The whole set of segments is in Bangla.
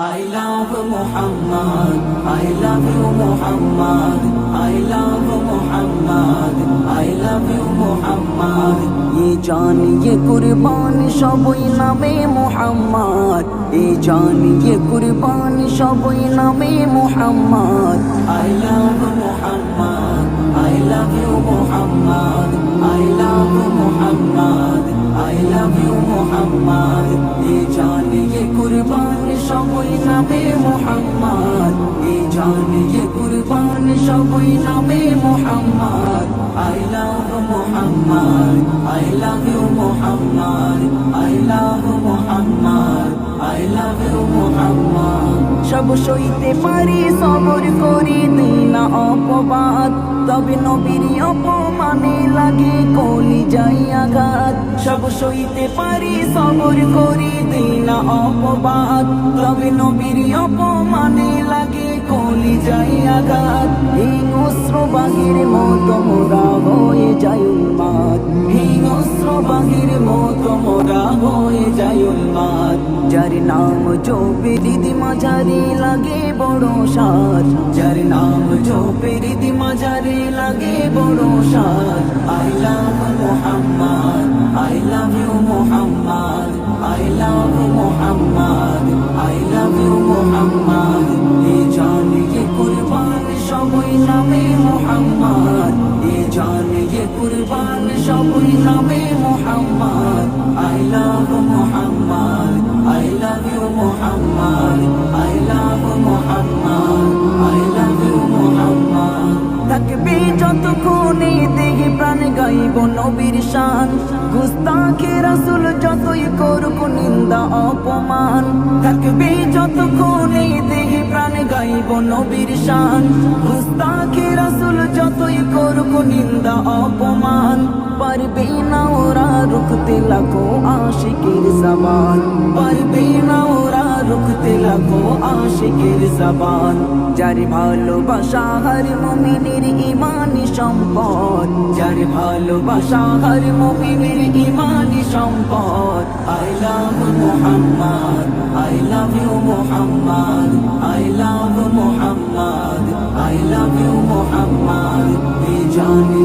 I love Muhammad, I love you Muhammad, I love Muhammad, I love you Muhammad ये जान ये कुर्बान सबई नामे मोहम्मद ये जान ये कुर्बान सबई नामे Mohammad I love Muhammad, I love you Muhammad নামে মোহাম্মদ এ জান ये কুরবান সবই নামে Mohammad I love Muhammad I love you Muhammad I love Muhammad I love you Muhammad সব সইতে পারি, সবর করি, দিনা অপবাদ। তবে নবীর অপমানে লাগে কলি যাই আঘাত। সব সইতে পারি, সবর করি, দিনা অপবাদ। তবে নবীর অপমানে লাগে কলি যাই আঘাত হিংস্র বাহির মতো মোরা হয়ে যায় যার নাম জপে দিদি মাঝারি লাগে বড় সাজ যার নাম জপে দিদি মাঝারি লাগে বড় সাজ I love Muhammad I love you Muhammad I love Muhammad I love you Muhammad এ জান ये কুরবান সবই নামে মোহাম্মদ এ জান ये কুরবান সবই নামে Muhammad I love Muhammad I love Muhammad I love you Muhammad থাকবে যতক্ষণে দেখি প্রাণ গাইব, নবীর শান। গুস্তাখে রাসুল যতই করুক নিন্দা, অপমান। থাকবে যতক্ষণে দেখি প্রাণ গাইব, নবীর শান। গুস্তাখে রাসুল যতই করুক নিন্দা, অপমান। পারবে রুখতে লাখো আশিকের জবান পারবে না ওরা রুখতে লাখো আশিকের জবান যার ভালোবাসা হর মুমিনের ইমানি সম্পদ যার ভালোবাসা হর মুমিনের ইমানি সম্পদ I love Muhammad I love you Muhammad I love Muhammad I love you Muhammad জান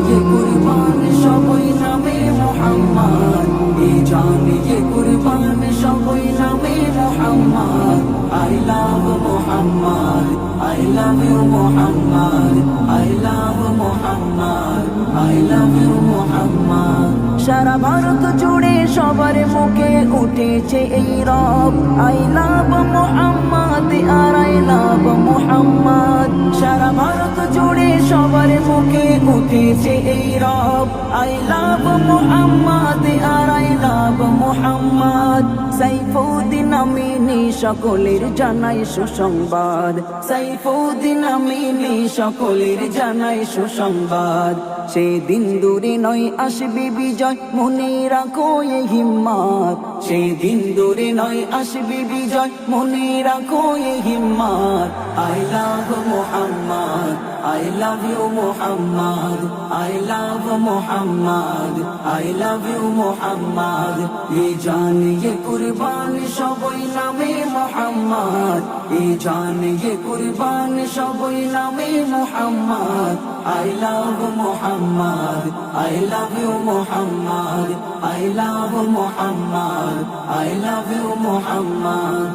Muhammad I love you Muhammad I love Muhammad I love you Muhammad সারা ভারত জুড়ে সবার মুখে উঠেছে এই রব। আই লাভ মোহাম্মদ আর আই লাভ মোহাম্মদ সারা ভারত জুড়ে সবার মুখে উঠেছে এই রব। I love Mohammad R I love Muhammad Saifuddin Amini, সকলের জানাই সুসংবাদ। সাইফুদ্দিন আমিনি, সকলের জানাই সুসংবাদ। সেদিন দূরে নয় আসবে বিজয়, মনে রাখো এ হিম্মত। সেদিন দূরে নয় আসবে বিজয়, মনে রাখো এ হিম্মত। I love Muhammad. I love you Muhammad I love Muhammad I love you Muhammad এ জান ये কুরবান, সবই নামে মোহাম্মদ। এ জান ये কুরবান, সবই নামে Muhammad. I love Muhammad I love you Muhammad I love Muhammad I love you Muhammad